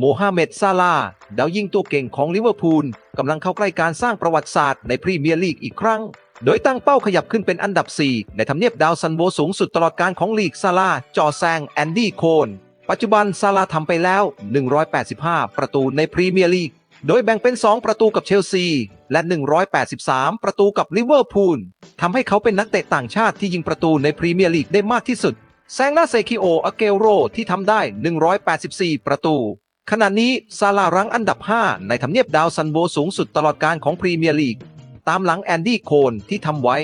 โมฮัมเหม็ดซาลาดาวยิงตัวเก่งของลิเวอร์พูลกำลังเข้าใกล้การสร้างประวัติศาสตร์ในพรีเมียร์ลีกอีกครั้ง โดยตั้งเป้าขยับขึ้นเป็นอันดับ 4 ในทำเนียบดาวซันโวสูงสุดตลอดการของลีกซาลาจอแซงแอนดี้โคน ปัจจุบันซาลาทำไปแล้ว 185 ประตูในพรีเมียร์ลีก โดยแบ่งเป็น 2 ประตูกับเชลซี และ 183 ประตูกับลิเวอร์พูลทำให้เขาเป็นนักเตะต่างชาติที่ยิงประตูในพรีเมียร์ลีกได้มากที่สุดแซงหน้าเซคิโออาเกโรที่ทำได้ 184 ประตู ขณะนี้ซาลารั้งอันดับ 5 ในทำเนียบดาวซันโวสูงสุดตลอดการของพรีเมียร์ลีก ตามหลังแอนดี้โคนที่ทำไว้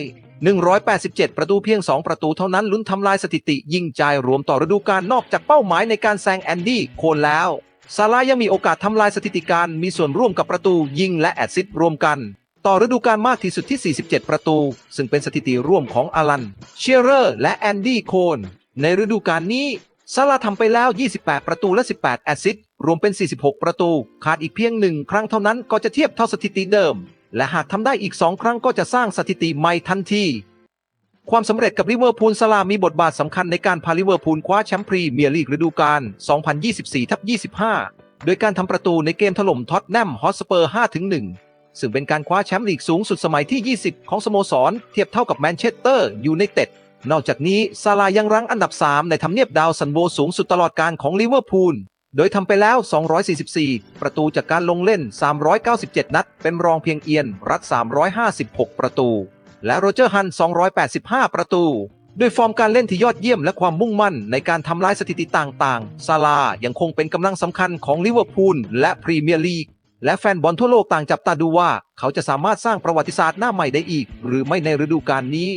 187 ประตูเพียง 2 ประตูเท่านั้นลุ้นทำลายสถิติยิงจ่ายรวมต่อฤดูกาลนอกจากเป้าหมายในการแซงแอนดี้โคนแล้ว ซาลายังมีโอกาสทำลายสถิติการมีส่วนร่วมกับประตูยิงและแอดซิสรวมกันต่อฤดูกาลมากที่สุดที่ 47 ประตู ซึ่งเป็นสถิติร่วมของอารัน เชียเรอร์ และแอนดี้โคน ในฤดูกาลนี้ ซาลาทำไปแล้ว 28 ประตูและ 18 แอสซิสรวมเป็น 46 ประตู ขาดอีกเพียงหนึ่งครั้งเท่านั้นก็จะเทียบเท่าสถิติเดิม และหากทำได้อีก2ครั้งก็จะสร้างสถิติใหม่ทันทีความสำเร็จกับลิเวอร์พูลซาลามีบทบาทสำคัญในการพาลิเวอร์พูลคว้าแชมป์พรีเมียร์ลีกฤดูกาล 2024ทับ25 โดยการทำประตูในเกมถล่มท็อตแนมฮอสเปอร์ 5-1 ซึ่งเป็นการคว้าแชมป์ลีกสูงสุดสมัยที่ 20 ของสโมสร เทียบเท่ากับแมนเชสเตอร์ยูไนเต็ด นอกจากนี้ซาลายังรั้งอันดับ 3 ในทำเนียบดาวซันโวสูงสุดตลอดการของลิเวอร์พูล โดยทำไปแล้ว 244 ประตูจากการลงเล่น 397 นัด เป็นรองเพียงเอียน รัด 356 ประตู และโรเจอร์ฮัน 285 ประตู ด้วยฟอร์มการเล่นที่ยอดเยี่ยมและความมุ่งมั่นในการทำลายสถิติต่างๆ ซาลายังคงเป็นกำลังสำคัญของลิเวอร์พูลและพรีเมียร์ลีก และแฟนบอลทั่วโลกต่างจับตาดูว่า เขาจะสามารถสร้างประวัติศาสตร์หน้าใหม่ได้อีก หรือไม่ในฤดูกาลนี้